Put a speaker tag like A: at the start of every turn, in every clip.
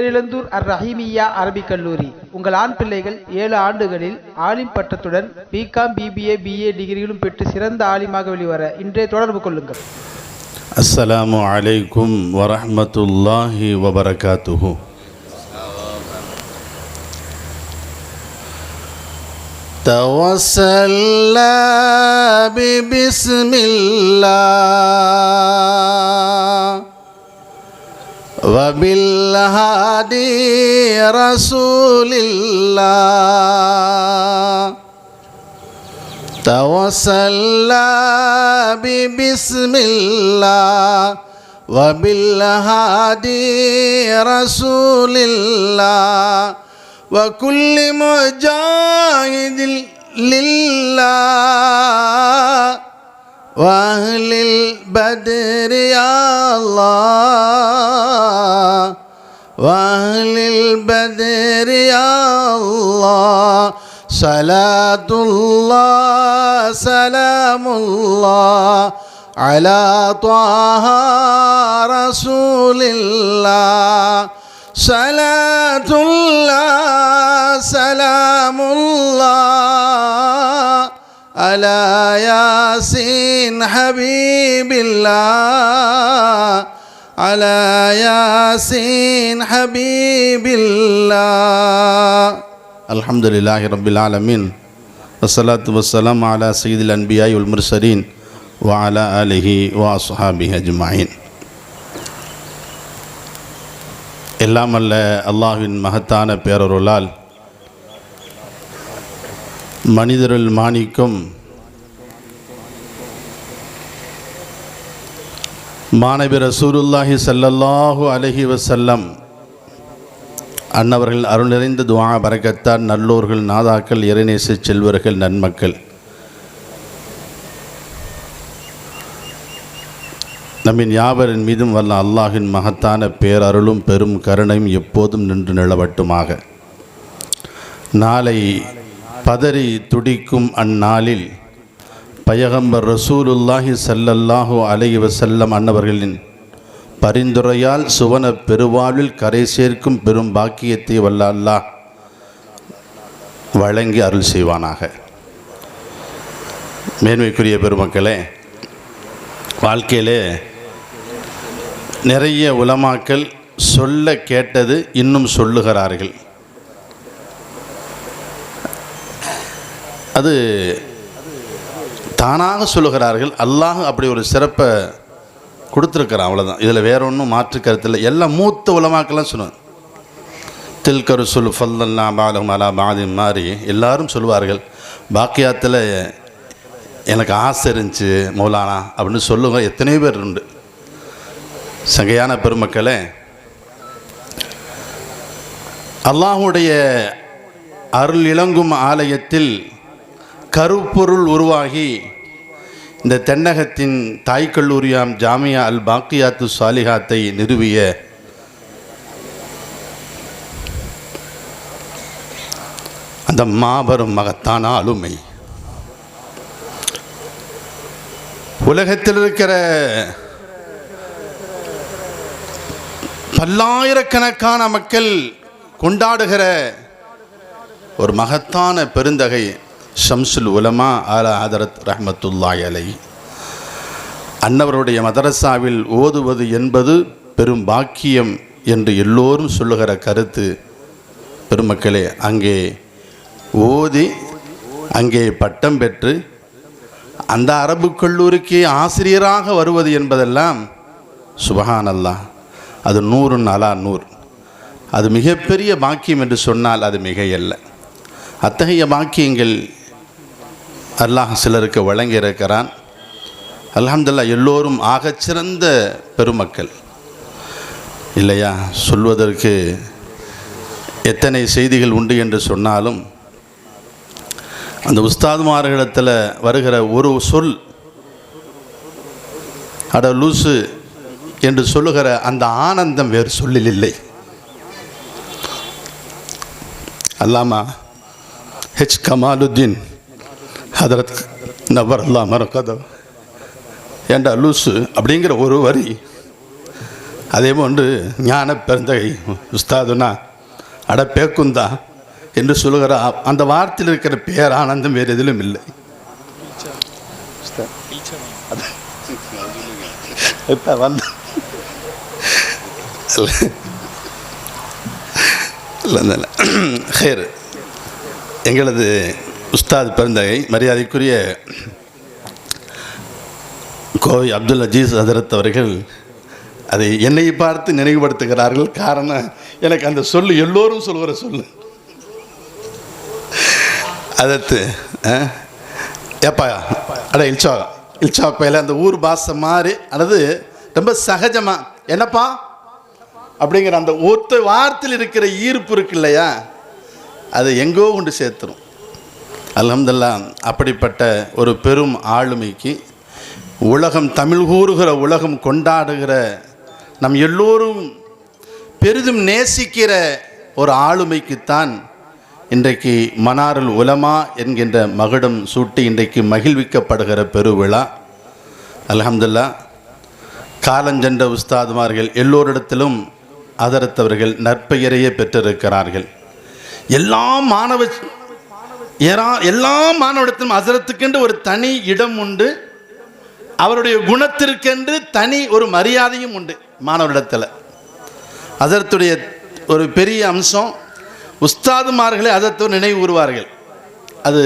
A: பேரிழந்தூர் அர் ரஹீமியா அரபிக் கல்லூரி உங்கள் ஆண் பிள்ளைகள் ஏழு ஆண்டுகளில் ஆலிம் பட்டத்துடன் பிகாம் பிபிஏ பிஏ டிகிரிகளும் பெற்று சிறந்த ஆலிமாக வெளிவர இன்றே தொடர்பு கொள்ளுங்கள்
B: السلام عليكم ورحمة الله وبركاته توسلنا ببسم الله وبالهادي رسول الله توسلنا ببسم الله وبالهادي رسول الله وكل مجاهد لله وأهل البدر يا الله. وأهل البدر يا الله. صلاة الله سلام الله على طه رسول الله صلاة الله سلام الله على ياسين حبيب الله على ياسين حبيب الله الحمد لله رب العالمين والصلاة والسلام على سيد الأنبياء والمرسلين وعلى آله وأصحابه أجمعين எல்லாம் அல்ல அல்லாஹ்வின் மகத்தான பேரருளால் மனிதருள் மாணிக்கும் மாணவி சூருல்லாஹி சல்லல்லாஹு அலஹி வசல்லம் அன்னவர்கள் அருள் நிறைந்த துவா பறக்கத்தான் நல்லோர்கள் நாதாக்கள் இறைநேச செல்வர்கள் நன்மக்கள். நம்மின் யாவரின் மீதும் வல்ல அல்லாஹின் மகத்தான பேரருளும் பெரும் கருணையும் எப்போதும் நின்று நிலவட்டுமாக. நாளை பதறி துடிக்கும் அந்நாளில் பயகம்பர் ரசூலுல்லாஹி சல்லல்லாஹு அலைஹி வஸல்லம் அன்னவர்களின் பரிந்துரையால் சுவன பெருவாழ்வில் கரை சேர்க்கும் பெரும் பாக்கியத்தை வல்ல அல்லாஹ் வழங்கி அருள் செய்வானாக. மேன்மைக்குரிய பெருமக்களே வாழ்க்கையிலே நிறைய உலமாக்கள் சொல்ல கேட்டது இன்னும் சொல்லுகிறார்கள். அது தானாக சொல்லுகிறார்கள். அல்லாஹ் அப்படி ஒரு சிறப்பை கொடுத்துருக்கிறான். அவ்வளோதான் இதில் வேற ஒன்றும் மாற்று கருத்தில் எல்லாம் மூத்த உலமாக்கெல்லாம் சொல்லுவேன் தில்கரு சொல் ஃபல்லல்லா பாலம் அலா பாதி மாதிரி எல்லாரும் சொல்லுவார்கள். பாக்கியாத்தில் எனக்கு ஆசை இருந்துச்சு மௌலானா அப்படின்னு சொல்லுங்க. எத்தனையோ பேர் உண்டு. சங்கையான பெருமக்களே அல்லாஹுடைய அருள் இளங்கும் ஆலயத்தில் கருப்பொருள் உருவாகி இந்த தென்னகத்தின் தாய் கல்லூரியாம் ஜாமியா அல் பாக்கியாத்து சாலிஹாத்தை நிறுவிய அந்த மாபெரும் மகத்தான ஆளுமை. உலகத்தில் இருக்கிற பல்லாயிரக்கணக்கான மக்கள் கொண்டாடுகிற ஒரு மகத்தான பெருந்தகை ஷம்சுல் உலமா ஆலா ஹதரத் ரஹமத்துல்லாய் அலை அன்னவருடைய மதரசாவில் ஓதுவது என்பது பெரும் பாக்கியம் என்று எல்லோரும் சொல்லுகிற கருத்து. பெருமக்களே அங்கே ஓதி அங்கே பட்டம் பெற்று அந்த அரபு கல்லூரிக்கு ஆசிரியராக வருவது என்பதெல்லாம் சுபஹானல்லா. அது நூறு அலா நூறு அது மிகப்பெரிய பாக்கியம் என்று சொன்னால் அது மிகையல்ல. அத்தகைய பாக்கியங்கள் அல்லாஹ் சிலருக்கு வழங்கியிருக்கிறான் அலமதுல்லா எல்லோரும் ஆகச்சிறந்த பெருமக்கள். இல்லையா? சொல்வதற்கு எத்தனை செய்திகள் உண்டு என்று சொன்னாலும் அந்த உஸ்தாதுமார்களிடத்தில் வருகிற ஒரு சொல் அட லூசு என்று சொல்லுகிற அந்த ஆனந்தம் வேறு சொல்லில் இல்லை. அல்லாமா ஹெச் கமாலுத்தீன் ஹதரத் நபர் அல்லா மரக்கதவ் ஏண்டா லூசு? அப்படிங்கிற ஒரு வரி. அதே போன்று ஞான பெருந்தகை உஸ்தாதுனா அட பேக்குந்தா என்று சொல்லுகிற அந்த வார்த்தையில் இருக்கிற பேர் ஆனந்தம் வேறு எதிலும் இல்லை. இப்போ வந்த இல்லை இல்லை. ஹேர். எங்களது உஸ்தாத் பிறந்தகை மரியாதைக்குரிய கோவை அப்துல் அஜீஸ் ஹசரத் அவர்கள் அதை என்னை பார்த்து நினைவுபடுத்துகிறார்கள். காரணம் எனக்கு அந்த சொல்லு எல்லோரும் சொல்கிற சொல்லு. அதற்கு ஏப்பா அட இல்சா இல்சா பையில அந்த ஊர் பாசம் மாதிரி அல்லது ரொம்ப சகஜமாக என்னப்பா? அப்படிங்கிற அந்த ஒத்த வார்த்தையில் இருக்கிற ஈர்ப்பு இருக்கு இல்லையா? அது எங்கோ கொண்டு சேர்த்துரும். அலமதுல்லா அப்படிப்பட்ட ஒரு பெரும் ஆளுமைக்கு உலகம் தமிழ் கூறுகிற உலகம் கொண்டாடுகிற நம் எல்லோரும் பெரிதும் நேசிக்கிற ஒரு ஆளுமைக்குத்தான் இன்றைக்கு மனாருல் உலமா என்கின்ற மகுடம் சூட்டி இன்றைக்கு மகிழ்விக்கப்படுகிற பெருவிழா. அலமதுல்லா காலஞ்சென்ற உஸ்தாதுமார்கள் எல்லோரிடத்திலும் அதரத்தவர்கள் நற்பெயரையே பெற்றிருக்கிறார்கள். எல்லா மாணவ ஏறா எல்லா மாணவரிடத்திலும் அசரத்துக்கென்று ஒரு தனி இடம் உண்டு. அவருடைய குணத்திற்கென்று தனி ஒரு மரியாதையும் உண்டு மாணவரிடத்தில். அதரத்துடைய ஒரு பெரிய அம்சம் உஸ்தாதுமார்களை அதத்தை நினைவு கூறுவார்கள். அது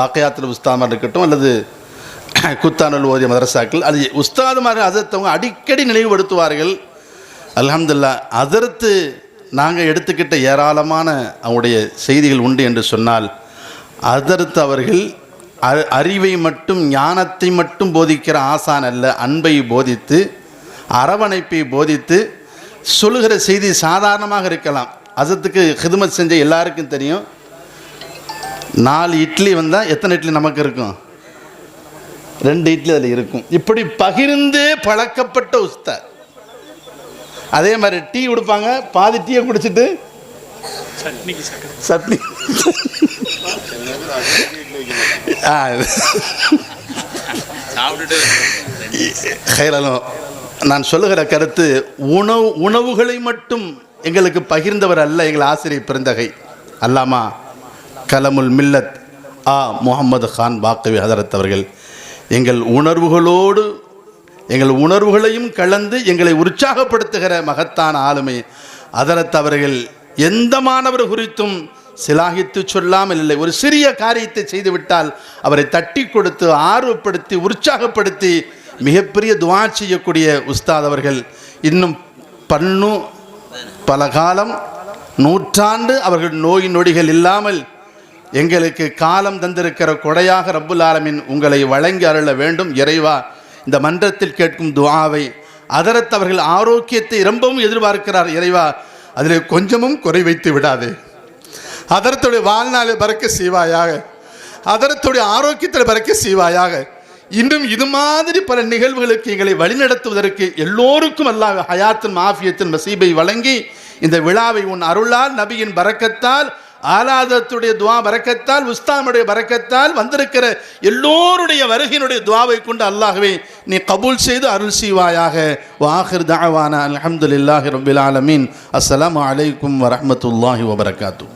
B: பாக்கையாத்தில் உஸ்தாதுமார் இருக்கட்டும் அல்லது குத்தானல் ஓதிய மதரசாக்கள் அது உஸ்தாதுமார்கள் அதத்தவங்க அடிக்கடி நினைவுபடுத்துவார்கள். அலமதுல்லா அதர்த்து நாங்கள் எடுத்துக்கிட்ட ஏராளமான அவங்களுடைய செய்திகள் உண்டு என்று சொன்னால் அதர்த்து அவர்கள் அறிவை மட்டும் ஞானத்தை மட்டும் போதிக்கிற ஆசான் அல்ல. அன்பை போதித்து அரவணைப்பை போதித்து சொல்லுகிற செய்தி சாதாரணமாக இருக்கலாம். அசத்துக்கு ஹிதுமத் செஞ்ச எல்லாருக்கும் தெரியும். நாலு இட்லி வந்தால் எத்தனை இட்லி நமக்கு இருக்கும்? ரெண்டு இட்லி அதில் இருக்கும். இப்படி பகிர்ந்தே பழக்கப்பட்ட உஸ்தாத். அதே மாதிரி டீ கொடுப்பாங்க பாதி டீயை குடிச்சிட்டு சட்னி. ஹைரலும் நான் சொல்லுகிற கருத்து உணவு உணவுகளை மட்டும் எங்களுக்கு பகிர்ந்தவர் அல்ல எங்கள் ஆசிரியர் பிறந்தகை அல்லாமா கலமுல் மில்லத் ஆ முகமது கான் பாக்கவி ஹதரத் அவர்கள். எங்கள் உணர்வுகளோடு எங்கள் உணர்வுகளையும் கலந்து எங்களை உற்சாகப்படுத்துகிற மகத்தான ஆளுமை அதரத் அவர்கள். எந்த மாணவர் குறித்தும் சிலாகித்து சொல்லாமல் இல்லை ஒரு சிறிய காரியத்தை செய்துவிட்டால் அவரை தட்டி கொடுத்து ஆர்வப்படுத்தி உற்சாகப்படுத்தி மிகப்பெரிய துவா செய்யக்கூடிய உஸ்தாத் அவர்கள். இன்னும் பன்னு பல காலம் நூற்றாண்டு அவர்கள் நோய் நொடிகள் இல்லாமல் எங்களுக்கு காலம் தந்திருக்கிற கொடையாக ரப்புல் ஆலமீன் உங்களை வழங்கி அருள வேண்டும். இறைவா இந்த மன்றத்தில் கேட்கும் துவாவை அதரத் அவர்கள் ஆரோக்கியத்தை ரொம்பவும் எதிர்பார்க்கிறார். இறைவா அதில் கொஞ்சமும் குறை வைத்து விடாதே. அதரத்துடைய வாழ்நாளில் பறக்க செய்வாயாக. அதரத்துடைய ஆரோக்கியத்தில் பறக்க செய்வாயாக. இன்னும் இது மாதிரி பல நிகழ்வுகளுக்கு எங்களை வழிநடத்துவதற்கு எல்லோருக்கும் அல்லாஹ் ஹயாத்தின் மாஃபியத்தின் மசீபை வழங்கி இந்த விழாவை உன் அருளால் நபியின் பறக்கத்தால் ஆலாதத்துடைய துவா பறக்கத்தால் உஸ்தாமுடைய பறக்கத்தால் வந்திருக்கிற எல்லோருடைய வருகையினுடைய துவாவை கொண்டு அல்லாகவே நீ கபூல் செய்து அருள் செய்வாயாக. வாஹிர் தாவான அலமதுல்லாஹி ரபில் ஆலமீன். அஸ்லாம் அலைக்கும் வரமத்துல்லாஹி வபரகாத்து